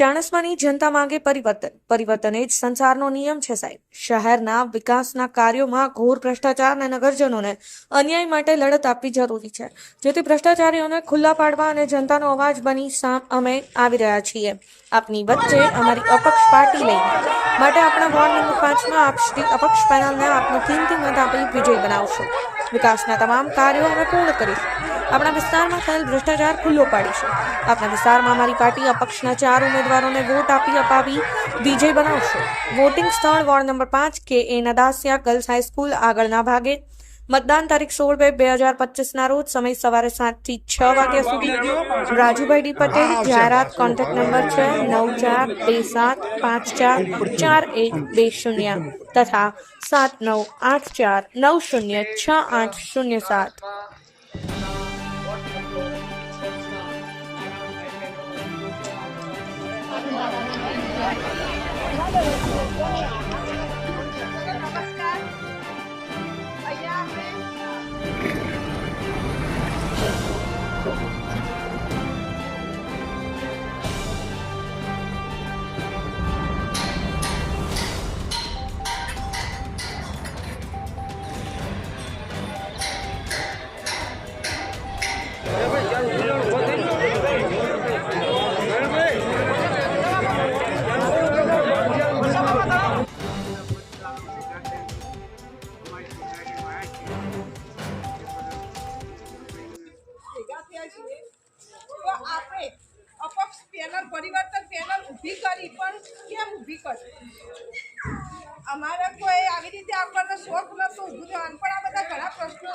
ચાણસ્માની જનતા માંગે પરિવર્તન. પરિવર્તન એ જ સંસારનો નિયમ છે સાહેબ. શહેરના વિકાસના કાર્યોમાં ઘોર ભ્રષ્ટાચાર અને નગરજનોને અન્યાય માટે લડત આપવી જરૂરી છે. જેથી ભ્રષ્ટાચારીઓને ખુલ્લા પાડવા અને જનતાનો અવાજ બની સામ અમે આવી રહ્યા છીએ. આપની વચ્ચે અમારી અપક્ષ પાર્ટી લઈને. માટે આપણા વોર્ડ નંબર પાંચમાં આપ શ્રી અપક્ષ પેનલને આપનું કિંમતી મત આપી વિજય બનાવશો. વિકાસના તમામ કાર્યો અમે પૂર્ણ કરીશું. આપણા વિસ્તારમાં થયેલ ભ્રષ્ટાચાર ખુલ્લો પાડીશું આપણા વિસ્તારમાં અમારી પાર્ટી અપક્ષના ચાર ઉમેદવારોને વોટ આપી અપાવી વિજય બનાવશે. વોટિંગ સ્થળ વોર્ડ નંબર પાંચ કે એ નદાસિયા ગર્લ્સ હાઈસ્કૂલ આગળના ભાગે. મતદાન તારીખ સોળ બે બે હજાર પચીસના રોજ સમય સવારે સાતથી છ વાગ્યા સુધી. રાજુભાઈ ડી પટેલ જાહેરાત કોન્ટેક્ટ નંબર છે નવ ચાર બે સાત પાંચ ચાર ચાર એક બે શૂન્ય તથા સાત નવ આઠ ચાર નવ શૂન્ય છ આઠ શૂન્ય સાત. Thank you. પરિવર્તન પેનલ ઊભી કરી, પણ કેમ ઊભી કરી? અમારે કોઈ આવી રીતે આપણને શોખ નહોતો ઊભું થવાનું, પણ આ બધા ઘણા પ્રશ્નો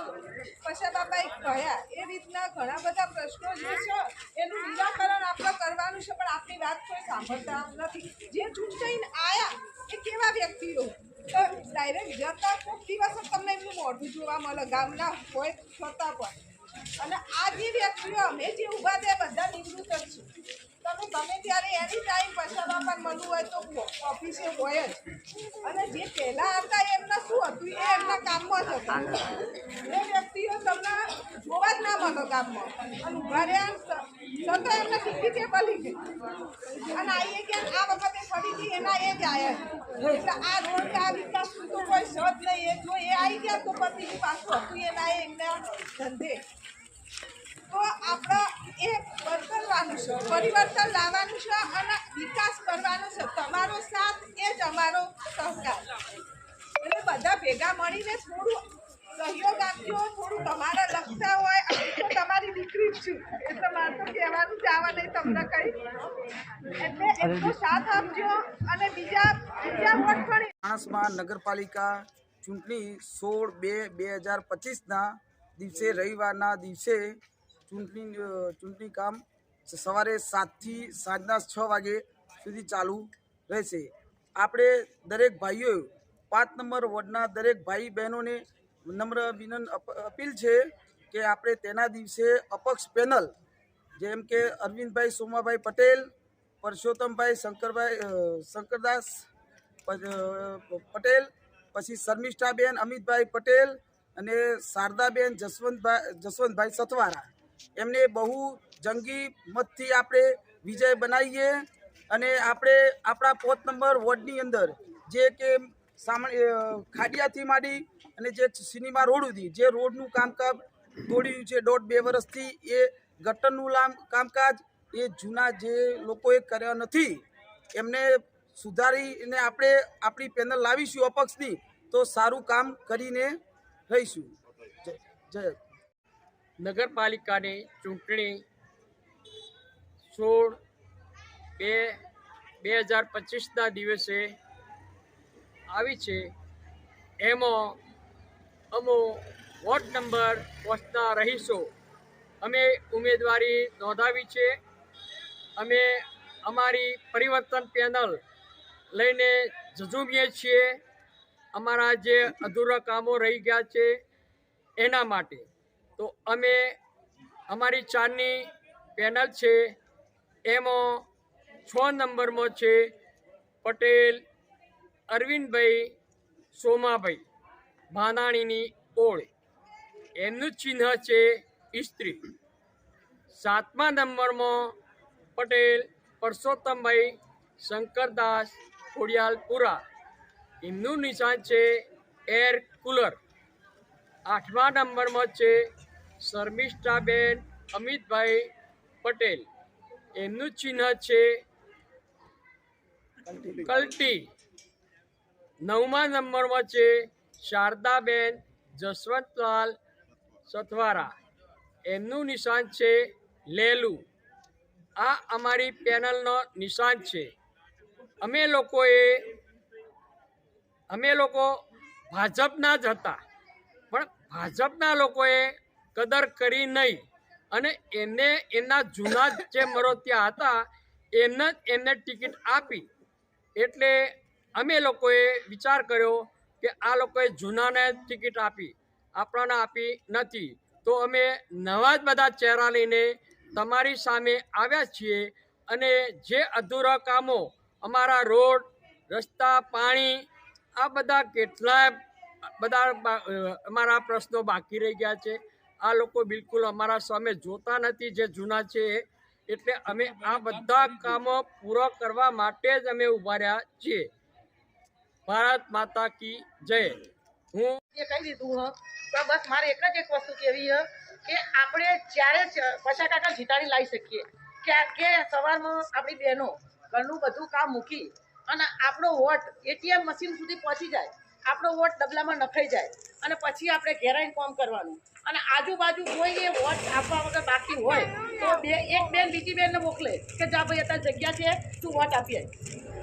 પૈસા બાબાએ કહ્યા એ રીતના ઘણા બધા પ્રશ્નો જે છે, એનું નિરાકરણ આપણે કરવાનું છે, પણ આપણી વાત કોઈ સાંભળતા નથી. જે ચૂંટાઈને આવ્યા એ કેવા વ્યક્તિઓ? તો ડાયરેક્ટ જતા કોઈક દિવસ તમને એમનું મોઢું જોવા મળે, ગામના હોય, છતાં પણ. અને આ જે વ્યક્તિઓ, અમે જે ઊભા થયા, બધા નિવૃત્ત જ ગમે ત્યારે એની ટાઈમ પૈસા પણ મળવું હોય તો ઓફિસે હોય જ. અને જે પહેલાં હતા એમના શું હતું? એ એમના કામમાં જ હતું. એ વ્યક્તિઓ તમને જોવા જ ના મળો કામમાં. અને ઊભા રહ્યા છતાં એમને ટિકિટે બલી ગઈ અને આઈએ કે આ વખતે ફરીથી એના એ જ આવ્યા એટલે આ રોડ આ વિકાસ તો કોઈ સદ નહીં. એ જો એ આવી ગયા તો પછી પાછું હતું એના એમના ધંધે. તો આપણે એ બદલવાનું છે, પરિવર્તન લાવવાનું છે અને વિકાસ કરવાનો છે. તમારો સાથ એ જ અમારો સહકાર. એટલે બધા ભેગા મળીને થોડું સહયોગ આપ્યો થોડું તમારા લખતા હોય, અને તો તમારી દીકરી જ છું. એટલે મારે તો કહેવાનું જ આવા નહીં તમને કઈ. એટલે એટલો સાથ આપજો અને બીજા બીજા વોટ પણ માણસમાં નગરપાલિકા ચૂંટણી સોળ બે બે હજાર પચીસના દિવસે રવિવારના દિવસે ચૂંટણી ચૂંટણી કામ સવારે સાતથી સાંજના છ વાગે સુધી ચાલુ રહેશે. આપણે દરેક ભાઈઓ, પાંચ નંબર વોર્ડના દરેક ભાઈ બહેનોને નમ્ર વિનંત અપીલ છે કે આપણે તેના દિવસે અપક્ષ પેનલ, જેમ કે અરવિંદભાઈ, સોમાભાઈ પટેલ, પરસોત્તમભાઈ શંકરભાઈ શંકરદાસ પટેલ, પછી શર્મિષ્ઠાબેન, અમિતભાઈ પટેલ અને શારદાબેન જસવંતભાઈ જસવંતભાઈ સથવારા. એમને બહુ જંગી મતથી આપણે વિજય બનાવીએ અને આપણે આપણા પોત નંબર વોર્ડની અંદર જે કે સામાન્ય ખાડિયાથી માંડી અને જે સિનેમા રોડ સુધી, જે રોડનું કામકાજ તોડ્યું છે દોઢ બે વર્ષથી, એ ગટરનું લામ, કામકાજ એ જૂના જે લોકોએ કર્યા નથી, એમને સુધારીને આપણે આપણી પેનલ લાવીશું અપક્ષની, તો સારું કામ કરીને રહીશું. જય જય. નગરપાલિકાની ચૂંટણી સોળ બે બે હજાર પચીસના દિવસે આવી છે. એમાં અમો વોર્ડ નંબર પોસ્ટના રહીશો અમે ઉમેદવારી નોંધાવી છે. અમે અમારી પરિવર્તન પેનલ લઈને જજુમીએ છીએ. અમારા જે અધૂરા કામો રહી ગયા છે એના માટે. તો અમે અમારી ચારની પેનલ છે, એમાં છ નંબરમાં છે પટેલ, અરવિંદભાઈ, સોમાભાઈ ભાનાણીની ઓળ. એમનું ચિહ્ન છે ઇસ્ત્રી. સાતમા નંબરમાં પટેલ, પરસોત્તમભાઈ, શંકરદાસ, ખોડિયાલપુરા. એમનું નિશાન છે એર કુલર. આઠમા નંબરમાં છે શર્મિષ્ઠાબેન અમિતભાઈ પટેલ. એમનું ચિહ્ન છે કલ્ટી. નવમા નંબરમાં છે શારદાબેન જસવંતલાલ સથવારા. એમનું નિશાન છે લેલુ. આ અમારી પેનલનો નિશાન છે. અમે લોકોએ, અમે લોકો ભાજપના જ હતા. પણ ભાજપના લોકોએ કદર કરી નહીં. અને એમને એમના જૂના જે મરોતિયા હતા એમને જ એમને ટિકિટ આપી. એટલે અમે લોકોએ વિચાર કર્યો કે આ લોકોએ જૂનાને ટિકિટ આપી. આપણાને આપી નથી. તો અમે નવા જ બધા ચહેરા લઈને તમારી સામે આવ્યા છીએ અને જે અધૂરા કામો, અમારા રોડ, રસ્તા, પાણી, આ બધા કેટલાય બધા અમારા પ્રશ્નો બાકી રહી ગયા છે. આ લોકો બિલકુલ અમારા સામે જોતા નથી જે જૂના છે. એટલે અમે આ બધા કામો પૂરા કરવા માટે જ અમે ઊભા રહ્યા છીએ. ભારત માતા કી જય. હું એ કહી દીધું હ. તો બસ મારે એક જ એક વસ્તુ કહેવી હ, કે આપણે જ્યારે પછા કાકા જીતાડી લાવી શકીએ કે કે સવારમાં આપણી બહેનો ઘરનું બધું કામ મૂકી અને આપણો વોટ એટીએમ મશીન સુધી પહોંચી જાય, આપણો વોટ ડબલામાં નખાઈ જાય અને પછી આપણે ઘેરાઈને કામ કરવાનું. અને આજુબાજુ કોઈ એ વોટ આપવા વગર બાકી હોય, તો બે, એક બેન બીજી બેનને મોકલે કે જા ભાઈ, અત્યારે જગ્યા છે, તું વોટ આપીએ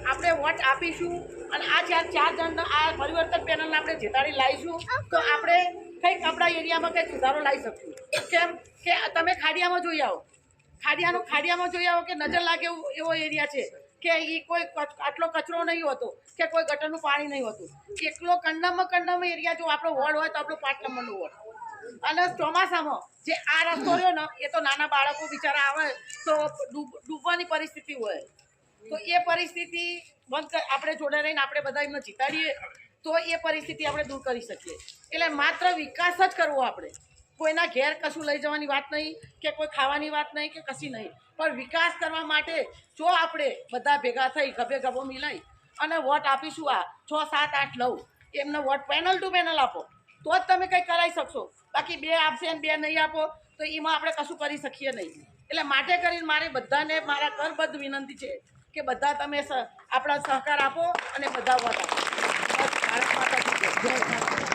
આપણે વોટ આપીશું અને આ ચાર ચાર જણ આ પરિવર્તન પેનલને આપણે જીતાડી લાવીશું, તો આપણે કંઈક આપણા એરિયામાં કંઈક સુધારો લાવી શકશું. કેમ કે તમે ખાડિયામાં જોઈ આવો. ખાડિયાનો, ખાડિયામાં જોઈ આવો કે નજર લાગે એવો એરિયા છે. કે એ કોઈ આટલો કચરો નહીં હોતો, કે કોઈ ગટરનું પાણી નહીં હોતું. એકલો કંડમમાં કંડમ એરિયા જો આપણો વોર્ડ હોય તો આપણો પાંચ નંબરનો વોર્ડ અને ચોમાસામાં જે આ રસ્તો રહ્યો ને, એ તો નાના બાળકો બિચારા આવે તો ડૂબવાની પરિસ્થિતિ હોય. તો એ પરિસ્થિતિ બંધ આપણે જોડે રહીને આપણે બધા એમને જીતાડીએ, તો એ પરિસ્થિતિ આપણે દૂર કરી શકીએ. એટલે માત્ર વિકાસ જ કરવો આપણે. કોઈના ઘેર કશું લઈ જવાની વાત નહીં, કે કોઈ ખાવાની વાત નહીં, કે કશી નહીં. પણ વિકાસ કરવા માટે જો આપણે બધા ભેગા થઈ, ગભે ગભો મિલાઈ અને વોટ આપીશું આ છ, સાત, આઠ, નવ, એમને વોટ પેનલ ટુ પેનલ આપો. તો જ તમે કંઈ કરાવી શકશો. બાકી બે આપશે અને બે નહીં આપો, તો એમાં આપણે કશું કરી શકીએ નહીં. એટલે માટે કરીને મારે બધાને મારા કરબદ્ધ વિનંતી છે કે બધા તમે આપણા સહકાર આપો અને બધા વોટ આપો. ભારત માતા